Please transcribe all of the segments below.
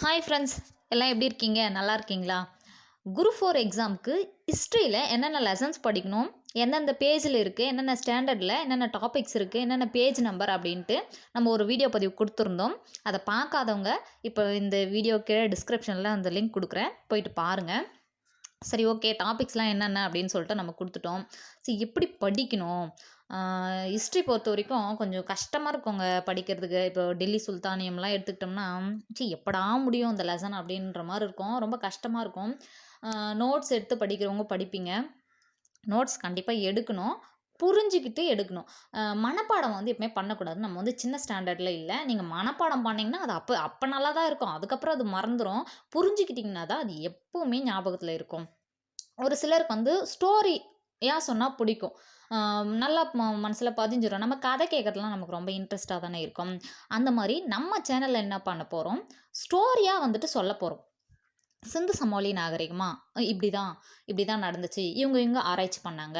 Hi friends எல்லாம் எப்படி இருக்கீங்க? நல்லா இருக்கீங்களா? குரு ஃபோர் எக்ஸாமுக்கு ஹிஸ்ட்ரியில் என்னென்ன லெசன்ஸ் படிக்கணும் எந்தெந்த பேஜில் இருக்குது என்னென்ன ஸ்டாண்டர்டில் என்னென்ன டாபிக்ஸ் இருக்குது என்னென்ன பேஜ் நம்பர் அப்படின்ட்டு நம்ம ஒரு வீடியோ பதிவு கொடுத்துருந்தோம். அதை பார்க்காதவங்க இப்போ இந்த வீடியோ கீழே டிஸ்கிரிப்ஷனில் அந்த லிங்க் கொடுக்குறேன். போயிட்டு பாருங்கள் சரி ஓகே டாபிக்ஸ்லாம் என்னென்ன அப்படின்னு சொல்லிட்டு நம்ம கொடுத்துட்டோம். சரி எப்படி படிக்கணும்? ஹிஸ்ட்ரி பொறுத்த வரைக்கும் கொஞ்சம் கஷ்டமாக இருக்குங்க படிக்கிறதுக்கு. இப்போ டெல்லி சுல்தானியம்லாம் எடுத்துக்கிட்டோம்னா சி எப்படா முடியும் இந்த லெசன் அப்படின்ற மாதிரி இருக்கும். ரொம்ப கஷ்டமாக இருக்கும். நோட்ஸ் எடுத்து படிக்கிறவங்க படிப்பீங்க. நோட்ஸ் கண்டிப்பாக எடுக்கணும். புரிஞ்சுக்கிட்டு எடுக்கணும். மனப்பாடம் வந்து எப்பவுமே பண்ணக்கூடாது. நம்ம வந்து சின்ன ஸ்டாண்டர்டில் இல்லை. நீங்கள் மனப்பாடம் பண்ணிங்கன்னா அது அப்போ அப்போ நல்லா தான் இருக்கும். அதுக்கப்புறம் அது மறந்துடும் புரிஞ்சுக்கிட்டிங்கன்னா தான் அது எப்போவுமே ஞாபகத்தில் இருக்கும். ஒரு சிலருக்கு வந்து ஸ்டோரி ஏன் சொன்னால் பிடிக்கும். நல்லா மனசில் பதிஞ்சிடும் நம்ம கதை கேட்குறதுலாம் நமக்கு ரொம்ப இன்ட்ரெஸ்டாக தானே இருக்கும். அந்த மாதிரி நம்ம சேனலில் என்ன பண்ண போகிறோம் ஸ்டோரியாக வந்துட்டு சொல்ல போகிறோம் சிந்து சமோலி நாகரிகமா? இப்படி தான் இப்படி தான் நடந்துச்சு. இவங்க இவங்க ஆராய்ச்சி பண்ணாங்க.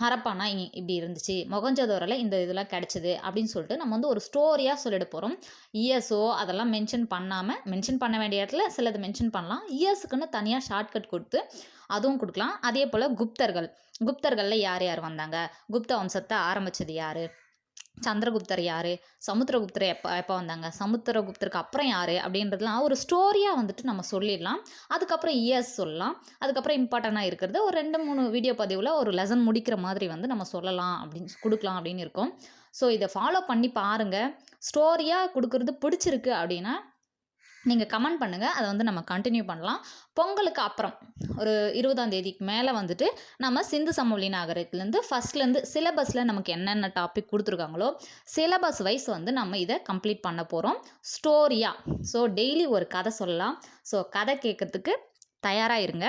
ஹரப்பானா இ- இப்படி இருந்துச்சு. மொகஞ்சதோரில் இந்த இதெல்லாம் கிடச்சிது அப்படின்னு சொல்லிட்டு நம்ம வந்து ஒரு ஸ்டோரியாக சொல்லிட போகிறோம் இயர்ஸோ அதெல்லாம் மென்ஷன் பண்ணாமல் மென்ஷன் பண்ண வேண்டிய இடத்துல சிலது மென்ஷன் பண்ணலாம். இயர்ஸுக்குன்னு தனியாக ஷார்ட்கட் கொடுத்து அதுவும் கொடுக்கலாம். அதே போல் குப்தர்கள். குப்தர்களில் யார் யார் வந்தாங்க? குப்த வம்சத்தை ஆரம்பிச்சது யார்? சந்திரகுப்தர் யார்? சமுத்திரகுப்தர் எப்போ எப்போ வந்தாங்க? சமுத்திரகுப்தருக்கு அப்புறம் யார்? அப்படின்றதுலாம் ஒரு ஸ்டோரியாக வந்துட்டு நம்ம சொல்லிடலாம். அதுக்கப்புறம் இயர்ஸ் சொல்லலாம். அதுக்கப்புறம் இம்பார்ட்டண்ட்டாக இருக்கிறது ஒரு ரெண்டு மூணு வீடியோ பதிவில் ஒரு லெசன் முடிக்கிற மாதிரி வந்து நம்ம சொல்லலாம் அப்படின்னு கொடுக்கலாம் அப்படின்னு இருக்கோம். ஸோ இதை ஃபாலோ பண்ணி பாருங்கள் ஸ்டோரியாக கொடுக்குறது பிடிச்சிருக்கு அப்படின்னா நீங்கள் கமெண்ட் பண்ணுங்கள் அதை வந்து நம்ம கண்டினியூ பண்ணலாம். பொங்கலுக்கு அப்புறம் ஒரு இருபதாம் தேதிக்கு மேலே வந்துட்டு நம்ம சிந்து சமவெளி நாகரிகத்துலேருந்து ஃபஸ்ட்லேருந்து சிலபஸில் நமக்கு என்னென்ன டாபிக் கொடுத்துருக்காங்களோ சிலபஸ் வைஸ் வந்து நம்ம இதை கம்ப்ளீட் பண்ண போகிறோம் ஸ்டோரியாக ஸோ டெய்லி ஒரு கதை சொல்லலாம். ஸோ கதை கேட்குறதுக்கு தயாராக இருங்க.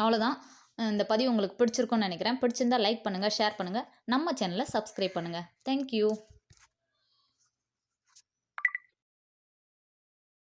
அவ்வளோதான் இந்த பதிவு உங்களுக்கு பிடிச்சிருக்கும்னு நினைக்கிறேன். பிடிச்சிருந்தா லைக் பண்ணுங்கள் ஷேர் பண்ணுங்கள் நம்ம சேனலை சப்ஸ்கிரைப் பண்ணுங்கள் தேங்க்யூ